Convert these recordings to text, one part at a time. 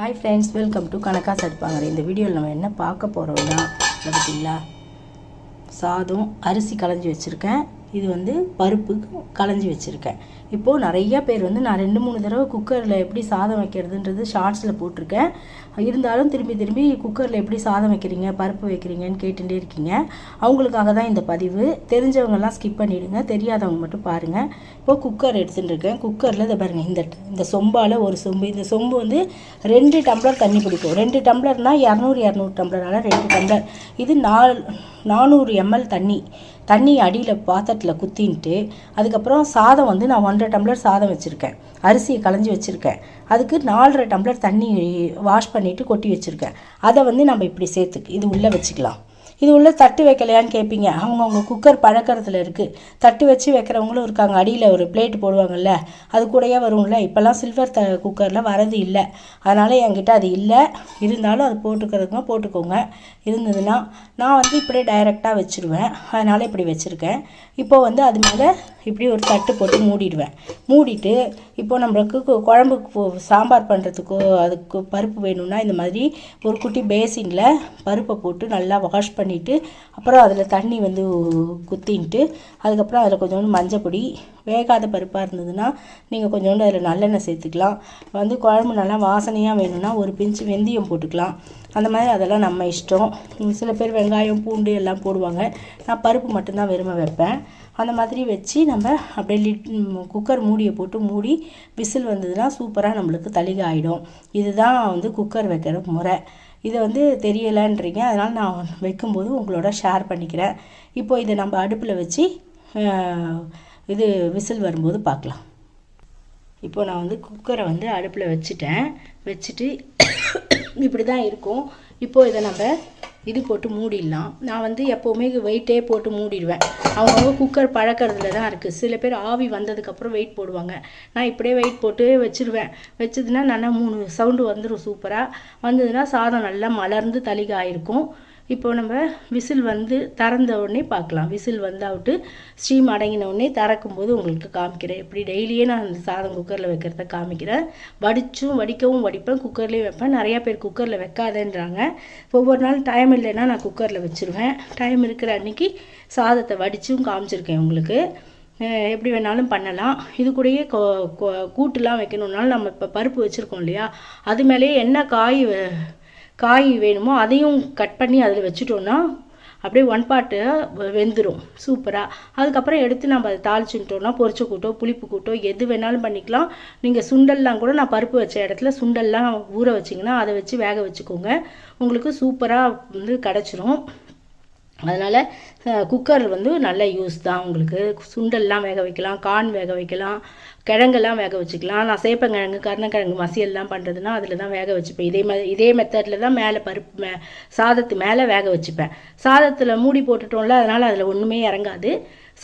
Hi friends welcome to கணக்கா சட்பாங்கர் இந்த வீடியோவில் நம்ம என்ன பார்க்க போகிறோம்னா பார்த்தீங்களா சாதம் அரிசி களைஞ்சி வச்சுருக்கேன். இது வந்து பருப்பு களைஞ்சி வச்சுருக்கேன். இப்போது நிறைய பேர் வந்து நான் ரெண்டு மூணு தடவை குக்கரில் எப்படி சாதம் வைக்கிறதுன்றது ஷார்ட்ஸில் போட்டிருக்கேன். இருந்தாலும் திரும்பி திரும்பி குக்கரில் எப்படி சாதம் வைக்கிறீங்க பருப்பு வைக்கிறீங்கன்னு கேட்டுகிட்டே இருக்கீங்க. அவங்களுக்காக தான் இந்த பதிவு. தெரிஞ்சவங்கெல்லாம் ஸ்கிப் பண்ணிவிடுங்க தெரியாதவங்க மட்டும் பாருங்கள் இப்போது குக்கர் எடுத்துகிட்டு இருக்கேன். குக்கரில் இதை பாருங்கள் இந்த இந்த சொம்பால் ஒரு சொம்பு. இந்த சொம்பு வந்து ரெண்டு டம்ளர் தண்ணி பிடிக்கும். ரெண்டு டம்ளர்னால் இரநூறு இரநூறு டம்ளரால் ரெண்டு டம்ளர். இது நாலு நானூறு எம்எல் தண்ணி. தண்ணி அடியில் பாத்திரத்தில் குத்தின்ட்டு அதுக்கப்புறம் சாதம் வந்து நான் ஒன்றரை டம்ளர் சாதம் வச்சுருக்கேன். அரிசியை களைஞ்சி வச்சுருக்கேன். அதுக்கு நாலரை டம்ளர் தண்ணி வாஷ் பண்ணிவிட்டு கொட்டி வச்சுருக்கேன். அதை வந்து நம்ம இப்படி சேர்த்துக்கு இது உள்ளே வச்சுக்கலாம். இது உள்ள தட்டு வைக்கலையான்னு கேட்பீங்க அவங்கவுங்க குக்கர் பழக்கிறதுல இருக்குது தட்டு வச்சு வைக்கிறவங்களும் இருக்காங்க. அடியில் ஒரு பிளேட் போடுவாங்கல்ல அது கூடயே வரும்ல. இப்போல்லாம் சில்வர் த குக்கரில் வரது இல்லை. அதனால் என்கிட்ட அது இல்லை. இருந்தாலும் அது போட்டுக்கிறதுங்க போட்டுக்கோங்க. இருந்ததுன்னா நான் வந்து இப்படியே டைரெக்டாக வச்சுருவேன். அதனால் இப்படி வச்சுருக்கேன். இப்போ வந்து அது மேலே இப்படி ஒரு தட்டு போட்டு மூடிடுவேன். மூடிட்டு இப்போது நம்மளுக்கு கு- குழம்புக்கு சாம்பார் பண்ணுறதுக்கோ அதுக்கு பருப்பு வேணும்னா இந்த மாதிரி ஒரு குட்டி பேசினில் பருப்பை போட்டு நல்லா வாஷ் பண்ணிவிட்டு அப்புறம் அதில் தண்ணி வந்து குத்தின்ட்டு அதுக்கப்புறம் அதில் கொஞ்சோண்டு மஞ்சப்பொடி வேகாத பருப்பாக இருந்ததுன்னா நீங்கள் கொஞ்சோண்டு அதில் நல்லெண்ணெய் சேர்த்துக்கலாம். வந்து குழம்பு நல்லா வாசனையாக வேணும்னா ஒரு பிஞ்சு வெந்தயம் போட்டுக்கலாம். அந்த மாதிரி அதெல்லாம் நம்ம இஷ்டம். சில பேர் வெங்காயம் பூண்டு எல்லாம் போடுவாங்க. நான் பருப்பு மட்டும்தான் வெறுமை வைப்பேன். அந்த மாதிரி வச்சு நம்ம அப்படியே லிட் குக்கர் மூடியை போட்டு மூடி விசில் வந்ததுன்னா சூப்பராக நம்மளுக்கு தளிகை ஆகிடும் இதுதான் வந்து குக்கர் வைக்கிற முறை. இதை வந்து தெரியலைன்றீங்க. அதனால் நான் வைக்கும்போது உங்களோட ஷேர் பண்ணிக்கிறேன். இப்போது இதை நம்ம அடுப்பில் வச்சு இது விசில் வரும்போது பார்க்கலாம். இப்போ நான் வந்து குக்கரை வந்து அடுப்பில் வச்சுட்டேன். வச்சுட்டு இப்படி தான் இருக்கும். இப்போ இதை நம்ம இது போட்டு மூடிடலாம். நான் வந்து எப்போவுமே வெயிட்டே போட்டு மூடிடுவேன். அவங்கவுங்க குக்கர் பழக்கிறதுல தான் இருக்குது சில பேர் ஆவி வந்ததுக்கப்புறம் வெயிட் போடுவாங்க. நான் இப்படியே வெயிட் போட்டு வச்சிருவேன். வச்சதுன்னா நல்லா மூணு சவுண்டு வந்துடும் சூப்பராக வந்ததுன்னா சாதம் நல்லா மலர்ந்து தளிகை ஆயிருக்கும் இப்போ நம்ம விசில் வந்து திறந்த உடனே பார்க்கலாம். விசில் வந்தாவிட்டு ஸ்டீம் அடங்கின உடனே திறக்கும்போது உங்களுக்கு காமிக்கிறேன். இப்படி டெய்லியே நான் அந்த சாதம் குக்கரில் வைக்கிறத காமிக்கிறேன். வடிச்சும் வடிக்கவும் வடிப்பேன். குக்கர்லேயும் வைப்பேன். நிறையா பேர் குக்கரில் வைக்காதேன்றாங்க. ஒவ்வொரு நாள் டைம் இல்லைன்னா நான் குக்கரில் வச்சுருவேன். டைம் இருக்கிற அன்னைக்கு சாதத்தை வடிச்சும் காமிச்சிருக்கேன் உங்களுக்கு. எப்படி வேணாலும் பண்ணலாம். இது கூடயே கொ- கூட்டுலாம் வைக்கணுன்னாலும் நம்ம இப்போ பருப்பு வச்சுருக்கோம் இல்லையா? அது மேலேயே என்ன காய் வ- காய் வேணுமோ அதையும் கட் பண்ணி அதில் வச்சுட்டோன்னா அப்படியே ஒன் பாட்டு வெந்துடும் சூப்பராக அதுக்கப்புறம் எடுத்து நம்ம அதை தாளிச்சுட்டோம்னா பொரிச்ச கூட்டோ புளிப்பு கூட்டோ எது வேணாலும் பண்ணிக்கலாம். நீங்கள் சுண்டல்லாம் கூட நான் பருப்பு வச்ச இடத்துல சுண்டல்லாம் ஊற வச்சிங்கன்னா அதை வச்சு வேக வச்சுக்கோங்க. உங்களுக்கு சூப்பராக வந்து கிடச்சிரும். அதனால் குக்கர் வந்து நல்ல யூஸ் தான் உங்களுக்கு. சுண்டல்லாம் வேக வைக்கலாம் கார்ன் வேக வைக்கலாம் கிழங்கெல்லாம் வேக வச்சுக்கலாம். நான் சேப்பங்கிழங்கு கருணக்கிழங்கு மசியல்லாம் பண்ணுறதுனா அதில் தான் வேக வச்சுப்பேன். இதே மாதிரி இதே மெத்தடில் தான் மேலே பருப்பு மே சாதத்து மேலே வேக வச்சுப்பேன். சாதத்தில் மூடி போட்டுட்டோம்ல அதனால் அதில் ஒன்றுமே இறங்காது.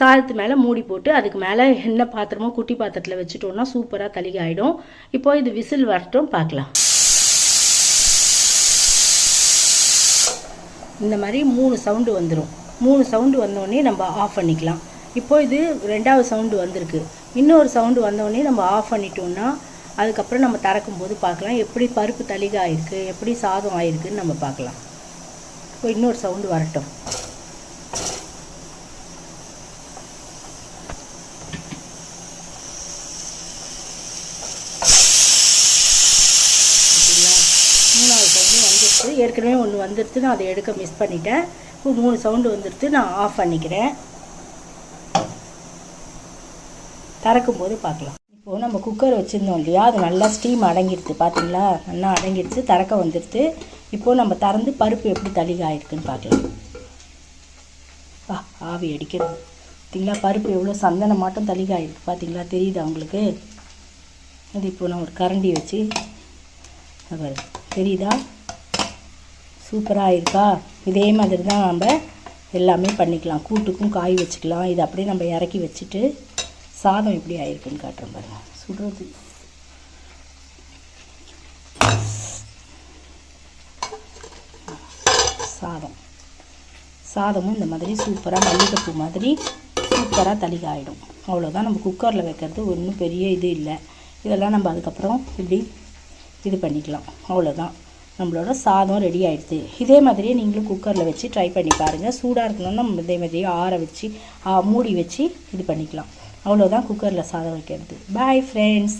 சாதத்து மேலே மூடி போட்டு அதுக்கு மேலே என்ன பாத்திரமோ குட்டி பாத்திரத்தில் வச்சுட்டோம்னா சூப்பராக தளிகை ஆகிடும் இப்போ இது விசில் வரட்டும் பார்க்கலாம். இந்த மாதிரி மூணு சவுண்டு வந்துடும் மூணு சவுண்டு வந்தோடனே நம்ம ஆஃப் பண்ணிக்கலாம். இப்போ இது ரெண்டாவது சவுண்டு வந்திருக்கு. இன்னொரு சவுண்டு வந்தோடனே நம்ம ஆஃப் பண்ணிட்டோம்னா அதுக்கப்புறம் நம்ம திறக்கும் போது பார்க்கலாம். எப்படி பருப்பு தளிகை ஆயிருக்கு எப்படி சாதம் ஆயிருக்குன்னு நம்ம பார்க்கலாம். இப்போ இன்னொரு சவுண்டு வரட்டும் பார்த்தீங்களா மூணாவது வந்துடுச்சு ஏற்கனவே ஒன்று வந்துடுச்சு நான் அதை எடுக்க மிஸ் பண்ணிட்டேன். இப்போ மூணு சவுண்டு வந்துடுச்சு நான் ஆஃப் பண்ணிக்கிறேன். திறக்கும் போது பார்க்கலாம். இப்போது நம்ம குக்கர் வச்சுருந்தோம் இல்லையா? அது நல்லா ஸ்டீம் அடங்கிடுது பார்த்தீங்களா? நல்லா அடங்கிடுச்சு திறக்க வந்துடுது இப்போது நம்ம திறந்து பருப்பு எப்படி தளிகாயிருக்குன்னு பார்க்கலாம். பா ஆவி அடிக்கிறது பார்த்தீங்களா? பருப்பு எவ்வளோ சந்தனம் மட்டும் தளிகாயிருக்கு. பார்த்தீங்களா? தெரியுதா உங்களுக்கு? அது இப்போ நான் ஒரு கரண்டி வச்சு இங்க தெரியுதா? சூப்பராக இருக்கா? இதே மாதிரி தான் நம்ம எல்லாமே பண்ணிக்கலாம். கூட்டுக்கும் காய் வச்சுக்கலாம். இதை அப்படியே நம்ம இறக்கி வச்சுட்டு சாதம் எப்படி ஆயிருக்குன்னு காட்டுறோம் பாருங்க. சுடுறது. சாதம். சாதமும் இந்த மாதிரி சூப்பராக மல்லிகைப்பூ மாதிரி சூப்பராக தளிகை ஆகிடும் அவ்வளோதான் நம்ம குக்கரில் வைக்கிறது ஒன்றும் பெரிய இது இல்லை. இதெல்லாம் நம்ம அதுக்கப்புறம் இப்படி இது பண்ணிக்கலாம். அவ்வளோதான் நம்மளோட சாதம் ரெடி ஆகிடுது இதே மாதிரியே நீங்களும் குக்கரில் வச்சு ட்ரை பண்ணி பாருங்கள் சூடாக இருக்கணும்னா நம்ம இதே மாதிரியே ஆற வச்சு மூடி வச்சு இது பண்ணிக்கலாம். அவ்வளோதான் குக்கரில் சாதம் வைக்கிறது. Bye friends